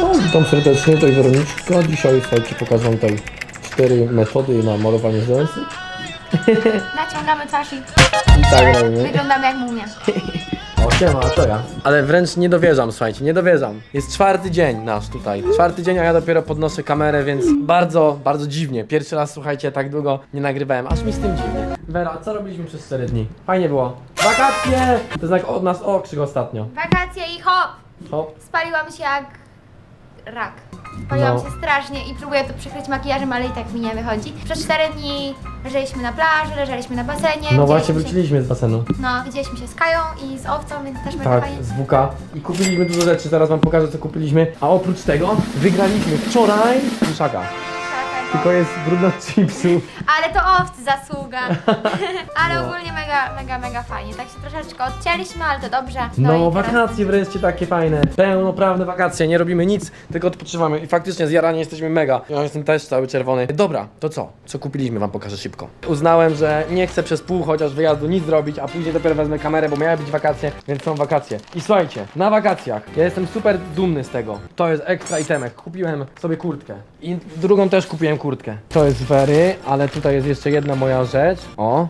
O, witam serdecznie, tutaj Weroniczka. Dzisiaj, słuchajcie, pokażę wam tutaj cztery metody na malowanie rzęsy. Naciągamy twarz i I tak robimy. wyglądamy jak mumia. O, siema, to ja. Ale wręcz nie dowierzam, słuchajcie, nie dowierzam. Jest czwarty dzień nasz tutaj. Czwarty dzień, a ja dopiero podnoszę kamerę, więc bardzo, bardzo dziwnie. Pierwszy raz, słuchajcie, tak długo nie nagrywałem, aż mi z tym dziwnie. Wera, co robiliśmy przez 4 dni? Fajnie było. Wakacje! To znak od nas okrzyk ostatnio. Wakacje i hop! Hop. Spaliłam się jak rak. Spaliłam No. się strasznie i próbuję to przykryć makijażem, ale i tak mi nie wychodzi. Przez 4 dni leżeliśmy na plaży, leżeliśmy na basenie. No właśnie, widzieliśmy wróciliśmy z basenu. Się, no, widzieliśmy się z Kają i z Owcą, więc też mega Tak, fajnie. z WK. I kupiliśmy dużo rzeczy, zaraz wam pokażę co kupiliśmy. A oprócz tego wygraliśmy wczoraj Miszaka. Tylko jest brudno od chipsu. Ale to Owcy zasługa. ale No. ogólnie mega, mega, mega fajnie. Tak się troszeczkę odcięliśmy, ale to dobrze. No, i teraz- wakacje wreszcie takie fajne. Pełnoprawne wakacje, nie robimy nic, tylko odpoczywamy. I faktycznie zjarani jesteśmy mega. Ja jestem też cały czerwony. Dobra, to co? Co kupiliśmy wam pokażę szybko. Uznałem, że nie chcę przez pół chociaż wyjazdu nic zrobić, a później dopiero wezmę kamerę, bo miały być wakacje, więc są wakacje. I słuchajcie, na wakacjach ja jestem super dumny z tego. To jest ekstra itemek. Kupiłem sobie kurtkę. I drugą też kupiłem kurtkę. To jest Wery, ale tutaj jest jeszcze jedna moja rzecz. O,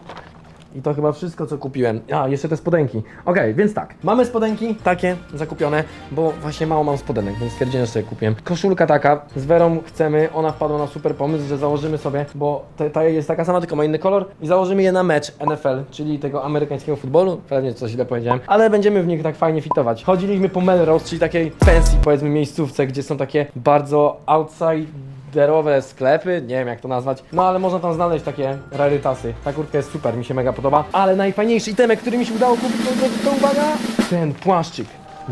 i to chyba wszystko, co kupiłem. A, jeszcze te spodenki. Okej, więc tak. Mamy spodenki takie zakupione, bo właśnie mało mam spodenek, więc stwierdziłem, że sobie kupiłem. Koszulka taka, z Werą chcemy, ona wpadła na super pomysł, że założymy sobie, bo ta, ta jest taka sama, tylko ma inny kolor i założymy je na mecz NFL, czyli tego amerykańskiego futbolu. Pewnie coś źle powiedziałem, ale będziemy w nich tak fajnie fitować. Chodziliśmy po Melrose, czyli takiej fancy, powiedzmy, miejscówce, gdzie są takie bardzo outside derowe sklepy, nie wiem jak to nazwać, no ale można tam znaleźć takie rarytasy. Ta kurtka jest super, mi się mega podoba, ale najfajniejszy itemek, który mi się udało kupić, to, to uwaga, ten płaszczyk.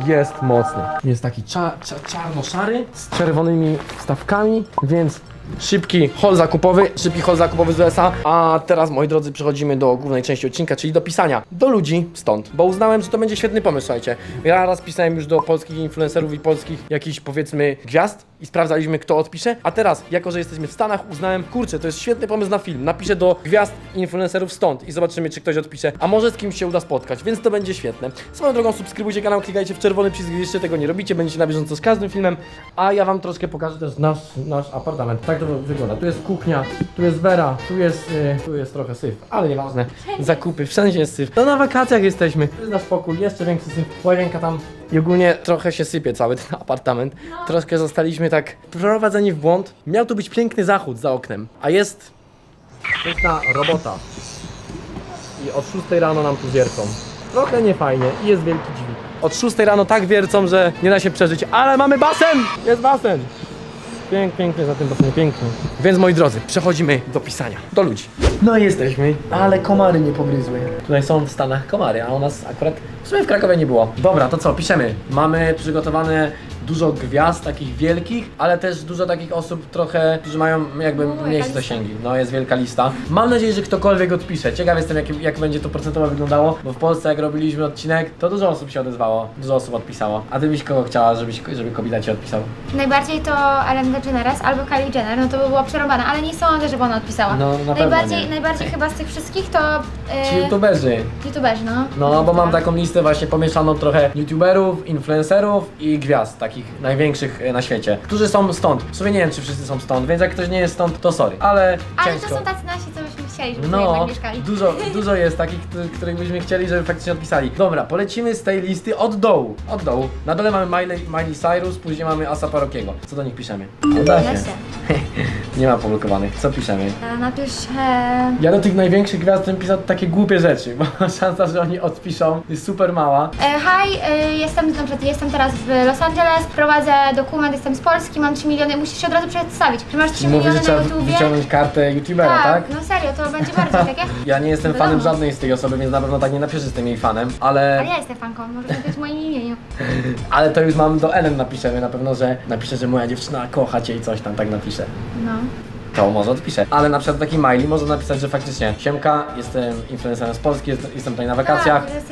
Jest mocny. Jest taki cza, cza, czarno-szary z czerwonymi wstawkami, więc szybki haul zakupowy, szybki haul zakupowy z USA. A teraz, moi drodzy, przechodzimy do głównej części odcinka, czyli do pisania do ludzi stąd, bo uznałem, że to będzie świetny pomysł, słuchajcie. Ja raz pisałem już do polskich influencerów i polskich jakichś, powiedzmy, gwiazd i sprawdzaliśmy, kto odpisze, a teraz, jako że jesteśmy w Stanach, uznałem, kurczę, to jest świetny pomysł na film. Napiszę do gwiazd influencerów stąd i zobaczymy, czy ktoś odpisze, a może z kimś się uda spotkać, więc to będzie świetne. Swoją drogą, subskrybujcie kanał, klikajcie w czerwony przycisk, jeśli tego nie robicie, będziecie na bieżąco z każdym filmem, a ja wam troszkę pokażę też nasz, nasz apartament. Tak to wygląda. Tu jest kuchnia, tu jest Vera, tu jest, y, tu jest trochę syf, ale nieważne. Zakupy, wszędzie jest syf. No na wakacjach jesteśmy. Tu jest nasz pokój, jeszcze większy syf, łazienka tam. I ogólnie trochę się sypie cały ten apartament. Troszkę zostaliśmy tak prowadzeni w błąd. Miał tu być piękny zachód za oknem, a jest piękna robota. I od 6 rano nam tu wiercą. Trochę niefajnie i jest wielki dźwig. Od 6 rano tak wiercą, że nie da się przeżyć, ale mamy basen! Jest basen! Pięknie, pięknie za tym basenie, pięknie. Więc moi drodzy, przechodzimy do pisania, do ludzi. No i jesteśmy, ale komary nie pogryzły. Tutaj są w Stanach komary, a u nas akurat w sumie w Krakowie nie było. Dobra, to co, piszemy. Mamy przygotowane dużo gwiazd takich wielkich, ale też dużo takich osób trochę, którzy mają jakby No, jaka mniejsze lista. zasięgi. No jest wielka lista. Mam nadzieję, że ktokolwiek odpisze. Ciekaw jestem, jak, jak będzie to procentowo wyglądało, bo w Polsce jak robiliśmy odcinek, to dużo osób się odezwało, dużo osób odpisało. A ty byś kogo chciała, żebyś, żeby Kobita ci odpisał? Najbardziej to Ellen DeGeneres albo Kylie Jenner, no to by było przerąbane, ale nie sądzę, żeby ona odpisała. No, na pewno najbardziej, nie. najbardziej chyba z tych wszystkich to Ci yy, youtuberzy. youtuberzy, no. No, bo mam taką listę właśnie pomieszaną trochę youtuberów, influencerów i gwiazd takich największych e, na świecie, którzy są stąd. W sumie nie wiem, czy wszyscy są stąd, więc jak ktoś nie jest stąd, to sorry, ale Ale ciężko. to są tacy nasi, co chcieli, No, jednak mieszkali. dużo, dużo jest takich, których byśmy chcieli, żeby faktycznie odpisali. Dobra, polecimy z tej listy od dołu. Od dołu. Na dole mamy Miley, Miley Cyrus, później mamy Asa Parokiego. Co do nich piszemy? No da się. Nie ma poblokowanych. Co piszemy? E, Napisz... E, Ja do tych największych gwiazd bym pisał takie głupie rzeczy, bo szansa, że oni odpiszą jest super mała. e, Hi, e, jestem, na przykład, jestem teraz w Los Angeles, prowadzę dokument, jestem z Polski, mam 3 miliony, musisz się od razu przedstawić, że masz 3 Czyli mówię, miliony że na trzeba YouTubie. wyciągnąć kartę youtubera, tak? no serio, to będzie bardziej takie. Ja nie jestem Wiadomo. fanem żadnej z tej osoby, więc na pewno tak nie napiszę, że jestem jej fanem, ale, Ale ja jestem fanką, może to być w moim imieniu. ale to już mam do Ellen napiszemy na pewno, że napiszę, że moja dziewczyna kocha cię i coś tam tak napiszę. No. To może odpiszę. Ale na przykład taki Miley może napisać, że faktycznie Siemka, jestem influencerem z Polski, jest- jestem tutaj na wakacjach. Tak, jest-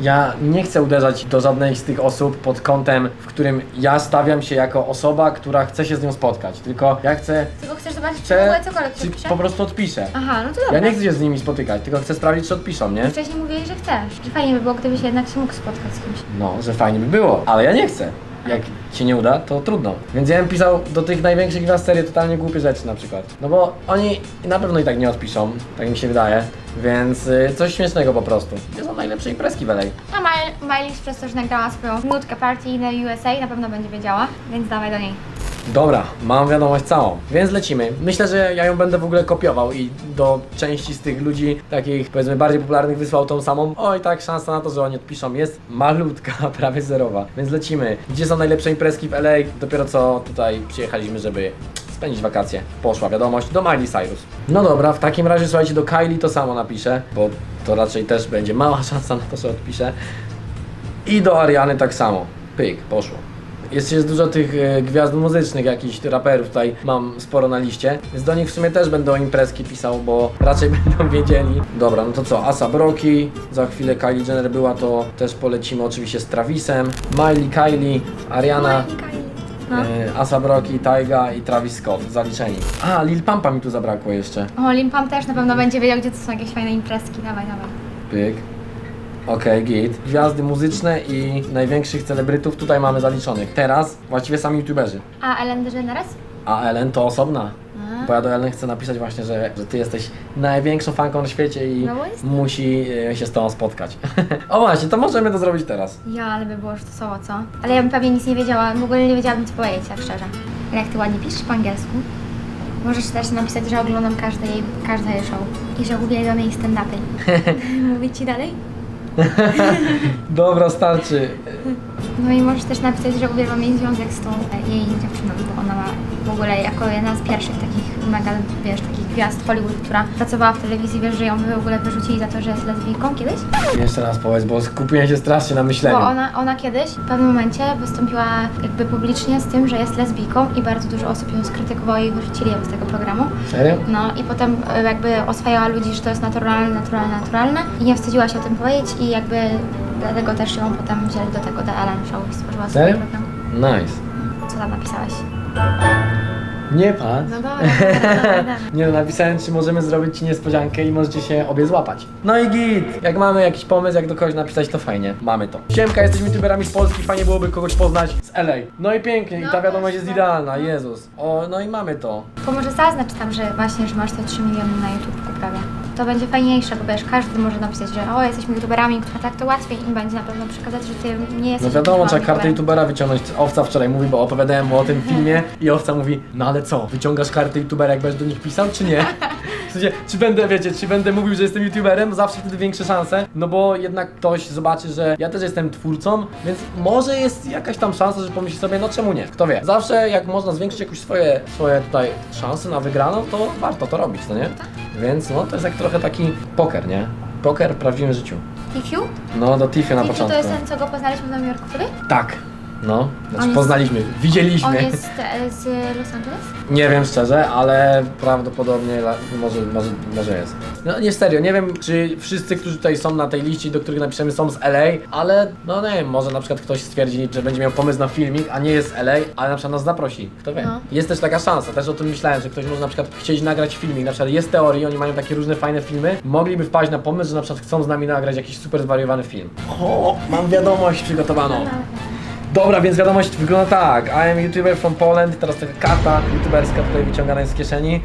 Ja nie chcę uderzać do żadnej z tych osób pod kątem, w którym ja stawiam się jako osoba, która chce się z nią spotkać. Tylko ja chcę, Tylko chcesz zobaczyć, czy w chcę ogóle cokolwiek czy po prostu odpiszę. Aha, no to Ja dobra. nie chcę się z nimi spotykać, tylko chcę sprawdzić, czy odpiszą, nie? Wcześniej mówiłeś, że chcesz. Że fajnie by było, gdybyś jednak się mógł spotkać z kimś. No, że fajnie by było, ale ja nie chcę. Jak się nie uda, to trudno. Więc ja bym pisał do tych największych gwiazd serii totalnie głupie rzeczy na przykład. No bo oni na pewno i tak nie odpiszą, tak mi się wydaje. Więc y, coś śmiesznego po prostu. Gdzie są najlepsze imprezki w? A Miley, Miley przez to, że nagrała swoją nutkę party na USA, na pewno będzie wiedziała, więc dawaj do niej. Dobra, mam wiadomość całą, więc lecimy. Myślę, że ja ją będę w ogóle kopiował i do części z tych ludzi, takich powiedzmy bardziej popularnych, wysłał tą samą. Oj, tak, szansa na to, że oni odpiszą jest malutka, prawie zerowa. Więc lecimy. Gdzie są najlepsze imprezki w LA? Dopiero co tutaj przyjechaliśmy, żeby spędzić wakacje. Poszła wiadomość do Miley Cyrus. No dobra, w takim razie słuchajcie, do Kylie to samo napiszę, bo to raczej też będzie mała szansa na to, że odpiszę. I do Ariany tak samo. Pyk, poszło. Jest, jest dużo tych e, gwiazd muzycznych, jakichś raperów tutaj mam sporo na liście, więc do nich w sumie też będę imprezki pisał, bo raczej będą wiedzieli. Dobra, no to co, Asa Broki, za chwilę Kylie Jenner była, to też polecimy oczywiście z Travisem, Miley, Kylie, Ariana. No. e, Asa Broki, Taiga i Travis Scott, zaliczeni. A, Lil Pampa mi tu zabrakło jeszcze. O, Lim Pam też na pewno będzie wiedział, gdzie to są jakieś fajne imprezki, dawaj, dawaj. Pyk. Okej, git. Gwiazdy muzyczne i największych celebrytów tutaj mamy zaliczonych. Teraz właściwie sami youtuberzy. A Ellen DeGeneres? A Ellen to osobna. Bo ja do Ellen chcę napisać właśnie, że, że ty jesteś największą fanką na świecie i No bo musi e, się z tobą spotkać. o właśnie, to możemy to zrobić teraz. Ja, ale by było sztosowo, co? Ale ja bym pewnie nic nie wiedziała, w ogóle nie wiedziałabym co powiedzieć, tak szczerze. Ale jak ty ładnie piszesz po angielsku, możesz też napisać, że oglądam każde jej, każde jej show i że uwielbiam jej stand-upy. Mówić ci dalej? Dobra, starczy. No i możesz też napisać, że uwielbiam jej związek z tą e, jej dziewczyną, bo ona ma w ogóle jako jedna z pierwszych takich mega, wiesz, takich gwiazd Hollywood, która pracowała w telewizji, wiesz, że ją w ogóle wyrzucili za to, że jest lesbijką kiedyś? Jeszcze raz powiedz, bo skupiłem się strasznie na myśleniu. Bo ona, ona kiedyś w pewnym momencie wystąpiła jakby publicznie z tym, że jest lesbijką i bardzo dużo osób ją skrytykowało i wyrzucili ją z tego programu. Serio? No i potem e, jakby oswajała ludzi, że to jest naturalne, naturalne, naturalne i nie wstydziła się o tym powiedzieć i jakby dlatego też ją potem wzięli do tego The Ellen Show i stworzyła swój program. Nice. Co tam napisałeś? Nie patrz. No dobra, dobra, dobra, dobra. Nie no, napisałem, czy możemy zrobić Ci niespodziankę i możecie się obie złapać. No i git! Jak mamy jakiś pomysł, jak do kogoś napisać, to fajnie. Mamy to. Siemka, jesteśmy youtuberami z Polski, fajnie byłoby kogoś poznać z LA. No i pięknie, i ta No, wiadomość jest super. idealna, Jezus. O, no i mamy to. To może zaznacz tam, że właśnie, że masz te 3 miliony na YouTube prawie. To będzie fajniejsze, bo wiesz, każdy może napisać, że o, jesteśmy youtuberami, a tak to łatwiej im będzie na pewno przekazać, że ty nie No jesteś wiadomo, youtuberem. trzeba kartę youtubera wyciągnąć. Owca wczoraj mówi, bo opowiadałem mu o tym filmie i Owca mówi, no ale co, wyciągasz kartę youtubera, jak będziesz do nich pisał, czy nie? Sensie, czy będę, wiecie, czy będę mówił, że jestem youtuberem, zawsze wtedy większe szanse, no bo jednak ktoś zobaczy, że ja też jestem twórcą, więc może jest jakaś tam szansa, że pomyśli sobie, no czemu nie, kto wie. Zawsze jak można zwiększyć jakieś swoje, swoje tutaj szanse na wygraną, to warto to robić, no nie? Więc no, to jest jak trochę taki poker, nie? Poker w prawdziwym życiu. Tifiu? No, do Tiffy na Tifiu początku. to jest ten, co go poznaliśmy w Nowym Jorku wtedy? Tak. No, znaczy On jest- poznaliśmy, widzieliśmy. On jest e, z Los Angeles? Nie wiem szczerze, ale prawdopodobnie la- może, może, może jest. No nie serio, nie wiem czy wszyscy, którzy tutaj są na tej liście, do których napiszemy są z LA, ale no nie wiem, może na przykład ktoś stwierdzi, że będzie miał pomysł na filmik, a nie jest z LA, ale na przykład nas zaprosi. Kto wie? No. Jest też taka szansa, też o tym myślałem, że ktoś może na przykład chcieć nagrać filmik, na przykład jest teorii, oni mają takie różne fajne filmy, mogliby wpaść na pomysł, że na przykład chcą z nami nagrać jakiś super zwariowany film. O, mam wiadomość przygotowaną. Dobra, więc wiadomość wygląda tak. I am YouTuber from Poland. Teraz taka karta youtuberska tutaj wyciągana jest z kieszeni.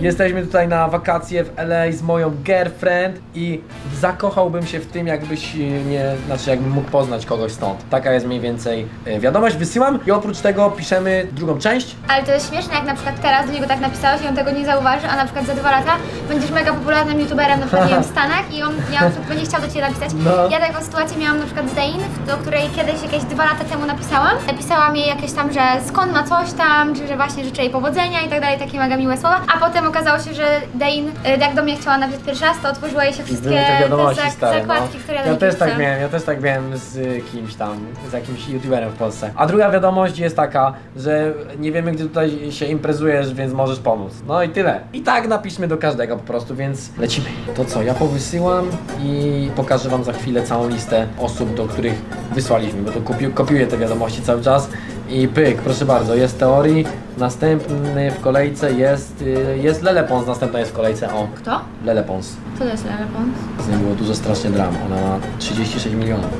Jesteśmy tutaj na wakacje w LA z moją girlfriend i zakochałbym się w tym, jakbyś e, nie, znaczy jakbym mógł poznać kogoś stąd. Taka jest mniej więcej e, wiadomość. Wysyłam i oprócz tego piszemy drugą część. Ale to jest śmieszne, jak na przykład teraz do niego tak napisałeś i on tego nie zauważy, a na przykład za dwa lata będziesz mega popularnym youtuberem na przykład nie wiem, w Stanach i on ja, na przykład będzie chciał do Ciebie napisać. No. Ja taką sytuację miałam na przykład z Dain, do której kiedyś jakieś dwa lata temu napisałam. Napisałam jej jakieś tam, że skąd ma coś tam, czy że właśnie życzę jej powodzenia i tak dalej, takie mega miłe słowa. A potem okazało się, że Dain, y, jak do mnie chciała napisać pierwszy raz, to otworzyła jej się wszystkie Były te wiadomości zak- stare, zakładki, no. które ja też tak miałem, ja też tak miałem z y, kimś tam, z jakimś youtuberem w Polsce. A druga wiadomość jest taka, że nie wiemy gdzie tutaj się imprezujesz, więc możesz pomóc. No i tyle. I tak napiszmy do każdego po prostu, więc lecimy. To co, ja powysyłam i pokażę wam za chwilę całą listę osób, do których wysłaliśmy, bo to kopi kopiuję te wiadomości cały czas. I pyk, proszę bardzo, jest teorii, następny w kolejce jest, y, jest Lele Pons, następna jest w kolejce, o. Kto? Lele Pons. Co to jest Lele Pons? Z niej było dużo strasznie dram. Ona ma 36 milionów.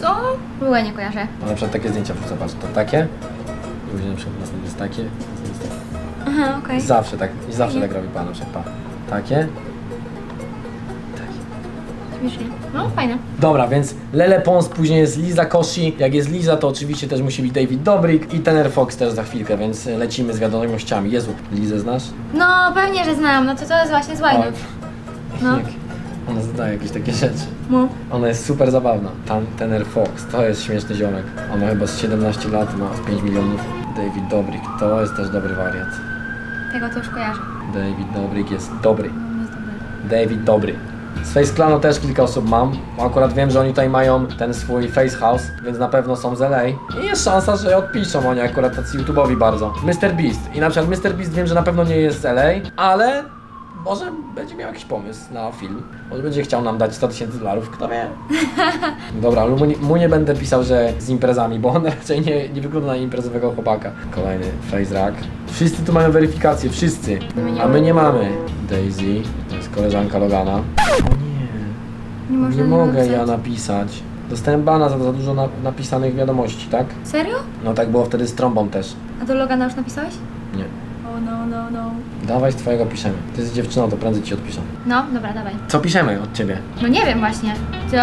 Co? W ogóle nie kojarzę. Ma na przykład takie zdjęcia, zobacz, to takie. Później na przykład następne jest takie. następne jest takie. Aha, okej. I zawsze tak, i zawsze tak robi pan na przykład. Pa. Takie. No, fajne. Dobra, więc Lele Pons, później jest Liza Koshi. Jak jest Liza, to oczywiście też musi być David Dobrik i Tener Fox też za chwilkę, więc lecimy z wiadomościami. Jezu, Lizę znasz? No, pewnie, że znam. No to to jest właśnie z Wine. No. jak Ona zadaje jakieś takie rzeczy. No. Ona jest super zabawna. Tan Tener Fox, to jest śmieszny ziomek. On ma chyba z 17 lat, ma z 5 milionów. David Dobrik, to jest też dobry wariat. Tego to już kojarzę. David Dobrik jest dobry. No, jest dobre. David Dobry. Z Face Clanu też kilka osób mam. bo Akurat wiem, że oni tutaj mają ten swój Face House, więc na pewno są z LA. I jest szansa, że odpiszą oni akurat tacy YouTube'owi bardzo. Mr. Beast. I na przykład Mr. Beast wiem, że na pewno nie jest z LA, ale może będzie miał jakiś pomysł na film. Może będzie chciał nam dać 100 tysięcy dolarów, kto wie. Dobra, mu nie, mu nie będę pisał, że z imprezami, bo on raczej nie, nie wygląda na imprezowego chłopaka. Kolejny face rack. Wszyscy tu mają weryfikację, wszyscy. A my nie mamy. Daisy, to jest koleżanka Logana. Nie, Nie nie można mogę napisać. ja napisać. Dostałem bana za za dużo na, napisanych wiadomości, tak? Serio? No tak było wtedy z trąbą też. A do Logana już napisałeś? Nie. O no, no, no. Dawaj z twojego piszemy. Ty jesteś dziewczyną, to prędzej ci odpiszę. No, dobra, dawaj. Co piszemy od ciebie? No nie wiem właśnie. To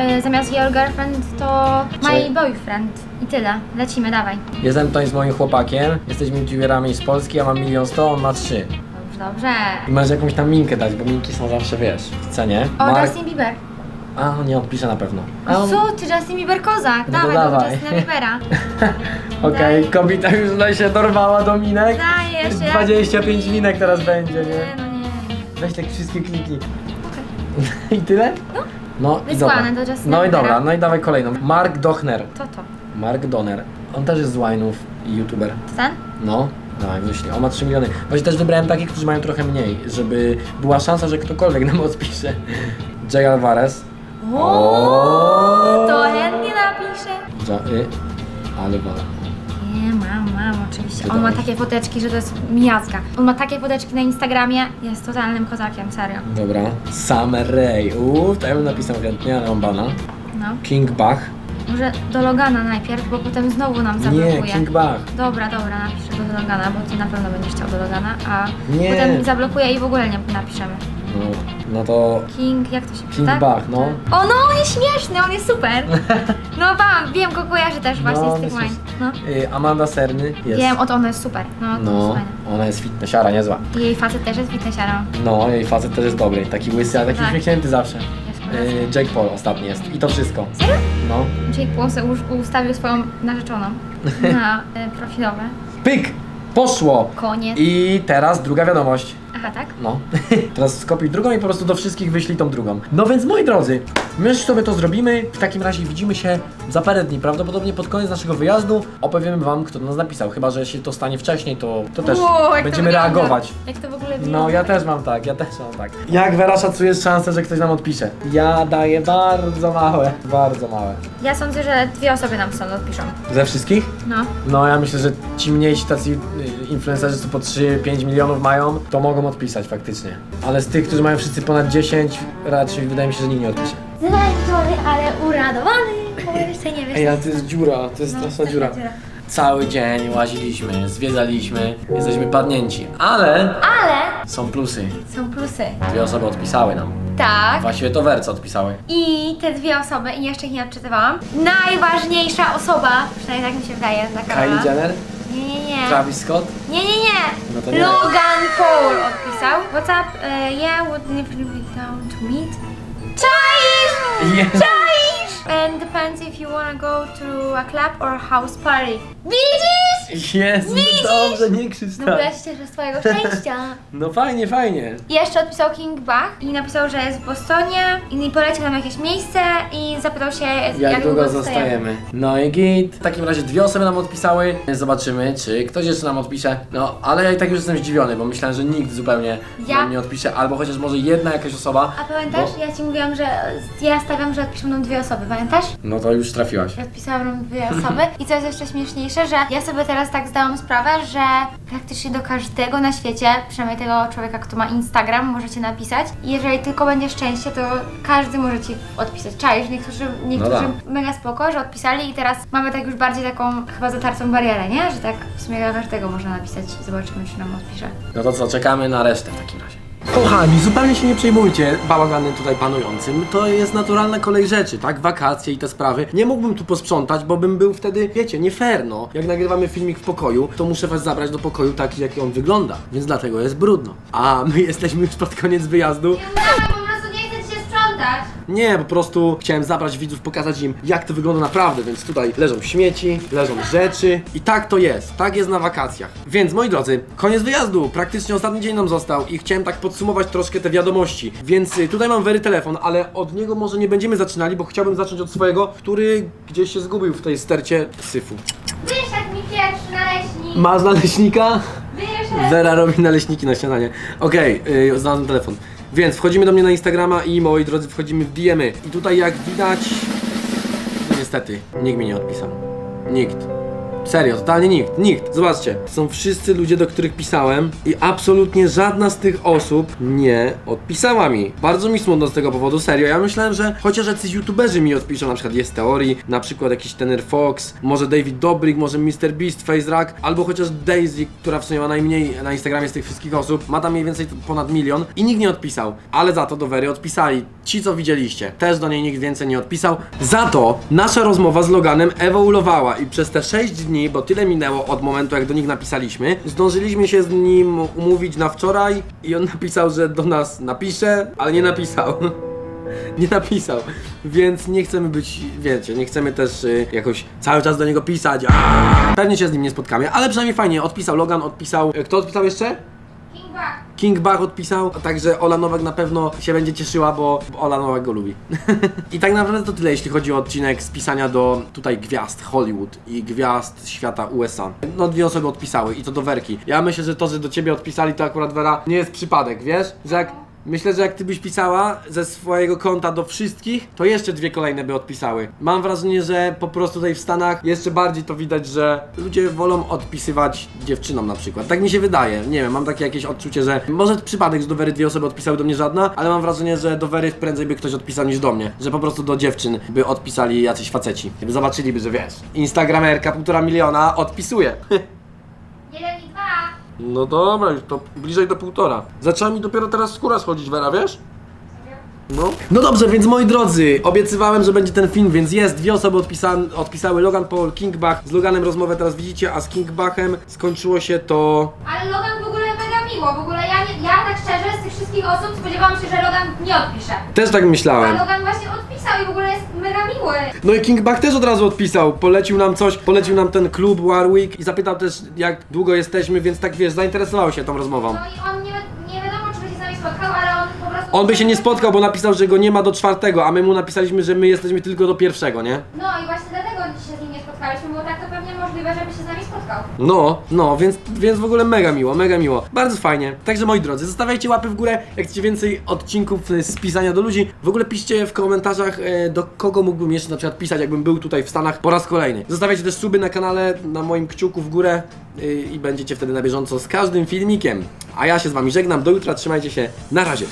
e, zamiast your girlfriend to my boyfriend. I tyle. Lecimy, dawaj. Jestem tutaj z moim chłopakiem. Jesteśmy youtuberami z Polski, ja mam milion sto, on ma trzy. Dobrze. I możesz jakąś tam minkę dać, bo minki są zawsze, wiesz, w cenie. O, Justin Bieber. A, on nie odpisze na pewno. A on... Co ty, Justin Bieber kozak? No to dawaj, do dawaj. Justina Biebera. Okej, Daj. kobieta już tutaj się dorwała do minek. Dajesz się. 25 minek teraz będzie, nie? Nie, no nie. Weź tak wszystkie kliki. Okej. I tyle? No i Wysłane dobra. do Justina No i Biebera. dobra, no i dawaj kolejną. Mark Dochner. To to. Mark Donner. On też jest z wine'ów i youtuber. Ten? No, dawaj, myśli. On ma 3 miliony. Właśnie też wybrałem takich, którzy mają trochę mniej, żeby była szansa, że ktokolwiek nam odpisze. Jay Alvarez. O, to chętnie napiszę. Ja, y, Alvarez. Nie, mam, mam, oczywiście. On ma takie foteczki, że to jest miazga. On ma takie foteczki na Instagramie. Jest totalnym kozakiem, serio. Dobra. Summer Ray. Uuu, to ja bym napisał chętnie, ale on bana. No. King Bach. Może do Logana najpierw, bo potem znowu nam Nie, zablokuje. King Bach. Dobra, dobra, napiszę go do Logana, bo ty na pewno będziesz chciał do Logana, a Nie. potem mi zablokuje i w ogóle nie napiszemy. No, no to King, jak to się King tak? Bach, no. O no, on jest śmieszny, on jest super. No wam, wiem, go kojarzę też właśnie No, z tych myślę. No. y, Amanda Serny jest. Wiem, o to ona jest super. No, to jest No, fajne. ona jest fitnessiara, niezła. I jej facet też jest fitnessiarą. No, jej facet też jest dobry. Taki łysy, a taki Tak. uśmiechnięty zawsze. Y, Jake Paul ostatni jest. I to wszystko. Serio? No. Jake Paul już ustawił swoją narzeczoną na y, profilowe. Pyk! Poszło! Koniec. I teraz druga wiadomość. Aha, tak? No. Teraz skopiuj drugą i po prostu do wszystkich wyślij tą drugą. No więc moi drodzy, my już sobie to zrobimy. W takim razie widzimy się za parę dni. Prawdopodobnie pod koniec naszego wyjazdu opowiemy wam, kto do nas napisał. Chyba, że się to stanie wcześniej, to, to też jak to będziemy wygląda. reagować. Jak to w ogóle No, wygląda? ja też mam tak, ja też mam tak. Jak Wera szacujesz szansę, że ktoś nam odpisze? Ja daję bardzo małe, bardzo małe. Ja sądzę, że dwie osoby nam stąd odpiszą. Ze wszystkich? No. No, ja myślę, że ci mniejsi tacy y, influencerzy, co po 3-5 milionów mają, to mogą odpisać faktycznie. Ale z tych, którzy mają wszyscy ponad 10, raczej wydaje mi się, że nikt nie odpisze. Zmęczony, ale uradowany. Bo jeszcze nie wiesz. Ej, to jest dziura, to jest No, straszna dziura. Cały dzień łaziliśmy, zwiedzaliśmy, jesteśmy padnięci, ale Ale są plusy. są plusy. Dwie osoby odpisały nam. Tak. Właściwie to werce odpisały. I te dwie osoby, i jeszcze ich nie odczytywałam. Najważniejsza osoba, przynajmniej tak mi się wydaje, dla Kylie Karola. Jenner, Nie, nie, nie. Travis Scott. Nie, nie, nie. No to nie. Logan Paul odpisał. What's up? Uh, yeah, would you be down to meet? Czaisz! Czaisz! And depends if you wanna go to a club or house party. Widzisz? Jest, Widzisz? dobrze, nie krzycz No tak. ja się cieszę z twojego szczęścia. No fajnie, fajnie. I jeszcze odpisał King Bach i napisał, że jest w Bostonie i polecił nam jakieś miejsce i zapytał się Jak, długo zostajemy? No i git. W takim razie dwie osoby nam odpisały. Zobaczymy, czy ktoś jeszcze nam odpisze. No, ale ja i tak już jestem zdziwiony, bo myślałem, że nikt zupełnie Ja- nam nie odpisze, albo chociaż może jedna jakaś osoba. A pamiętasz? Bo- Ja ci mówiłam, że ja stawiam, że odpiszą nam dwie osoby, pamiętasz? No to już trafiłaś. Odpisałam nam dwie osoby i co jest jeszcze śmieszniejsze, że ja sobie teraz teraz tak zdałam sprawę, że praktycznie do każdego na świecie, przynajmniej tego człowieka, kto ma Instagram, możecie napisać. I jeżeli tylko będzie szczęście, to każdy może ci odpisać. Czaisz, niektórzy, niektórzy tak. mega spoko, że odpisali i teraz mamy tak już bardziej taką chyba zatartą barierę, nie? Że tak w sumie do każdego można napisać i zobaczymy, czy nam odpisze. No to co, czekamy na resztę w takim razie. Kochani, zupełnie się nie przejmujcie bałaganem tutaj panującym. To jest naturalna kolej rzeczy, tak? Wakacje i te sprawy. Nie mógłbym tu posprzątać, bo bym był wtedy, wiecie, nie no. Jak nagrywamy filmik w pokoju, to muszę was zabrać do pokoju taki, jaki on wygląda. Więc dlatego jest brudno. A my jesteśmy już pod koniec wyjazdu. Nie po prostu nie chcę ci się sprzątać. Nie, po prostu chciałem zabrać widzów, pokazać im, jak to wygląda naprawdę, więc tutaj leżą śmieci, leżą rzeczy i tak to jest, tak jest na wakacjach. Więc moi drodzy, koniec wyjazdu, praktycznie ostatni dzień nam został i chciałem tak podsumować troszkę te wiadomości. Więc y, tutaj mam Wery telefon, ale od niego może nie będziemy zaczynali, bo chciałbym zacząć od swojego, który gdzieś się zgubił w tej stercie syfu. Wyszedł mi pierwszy naleśnik. Masz naleśnika? Wyszedł. Wera robi naleśniki na śniadanie. Okej, yy, znalazłem telefon. Więc wchodzimy do mnie na Instagrama i moi drodzy, wchodzimy w DM-y. I tutaj jak widać... No niestety, nikt mi nie odpisał. Nikt. Serio, totalnie nikt, nikt. Zobaczcie, są wszyscy ludzie, do których pisałem i absolutnie żadna z tych osób nie odpisała mi. Bardzo mi smutno z tego powodu, serio. Ja myślałem, że chociaż jacyś youtuberzy mi odpiszą, na przykład jest teorii, na przykład jakiś Tener Fox, może David Dobrik, może Mr. Beast, FaceRack, albo chociaż Daisy, która w sumie ma najmniej na Instagramie z tych wszystkich osób, ma tam mniej więcej ponad milion i nikt nie odpisał. Ale za to do Wery odpisali. Ci, co widzieliście, też do niej nikt więcej nie odpisał. Za to nasza rozmowa z Loganem ewoluowała i przez te 6 dni, bo tyle minęło od momentu, jak do nich napisaliśmy, zdążyliśmy się z nim umówić na wczoraj i on napisał, że do nas napisze, ale nie napisał. Nie napisał, więc nie chcemy być, wiecie, nie chcemy też y, jakoś cały czas do niego pisać. Aaaa! Pewnie się z nim nie spotkamy, ale przynajmniej fajnie, odpisał Logan, odpisał. y, Kto odpisał jeszcze? King. King Bach odpisał, także Ola Nowak na pewno się będzie cieszyła, bo Ola Nowak go lubi. I tak naprawdę to tyle, jeśli chodzi o odcinek z pisania do tutaj gwiazd Hollywood i gwiazd świata USA. No dwie osoby odpisały i to do Werki. Ja myślę, że to, że do ciebie odpisali, to akurat Wera nie jest przypadek, wiesz? Że jak Myślę, że jak ty byś pisała ze swojego konta do wszystkich, to jeszcze dwie kolejne by odpisały. Mam wrażenie, że po prostu tutaj w Stanach jeszcze bardziej to widać, że ludzie wolą odpisywać dziewczynom na przykład. Tak mi się wydaje. Nie wiem, mam takie jakieś odczucie, że może przypadek, że do Wery dwie osoby odpisały do mnie żadna, ale mam wrażenie, że do Wery prędzej by ktoś odpisał niż do mnie. Że po prostu do dziewczyn by odpisali jacyś faceci. Jakby zobaczyliby, że wiesz, Instagramerka półtora miliona odpisuje. No dobra, już to bliżej do półtora. Zaczęła mi dopiero teraz skóra schodzić, Wera, wiesz? No. no dobrze, więc moi drodzy, obiecywałem, że będzie ten film, więc jest. Dwie osoby odpisa odpisały Logan Paul, King Bach. Z Loganem rozmowę teraz widzicie, a z King Bachem skończyło się to. Ale Logan w ogóle miło. W ogóle ja, nie, ja tak szczerze z tych wszystkich osób spodziewałam się, że Logan nie odpisze. Też tak A myślałem. Logan właśnie odpisał i w ogóle jest mega miły. No i King Bach też od razu odpisał. Polecił nam coś, polecił nam ten klub Warwick i zapytał też, jak długo jesteśmy, więc tak wiesz, zainteresował się tą rozmową. No i on nie, wi- nie wiadomo, czy by się z nami spotkał, ale on po prostu... On by się nie spotkał, bo napisał, że go nie ma do czwartego, a my mu napisaliśmy, że my jesteśmy tylko do pierwszego, nie? No i właśnie dlatego się z nim nie spotkaliśmy, bo tak to pewnie żeby się z nami spotkał. No, no, więc, więc w ogóle mega miło, mega miło. Bardzo fajnie. Także moi drodzy, zostawiajcie łapy w górę, jak chcecie więcej odcinków e, z pisania do ludzi. W ogóle piszcie w komentarzach, e, do kogo mógłbym jeszcze na przykład pisać, jakbym był tutaj w Stanach po raz kolejny. Zostawiajcie też suby na kanale, na moim kciuku w górę e, i będziecie wtedy na bieżąco z każdym filmikiem. A ja się z wami żegnam, do jutra, trzymajcie się, na razie.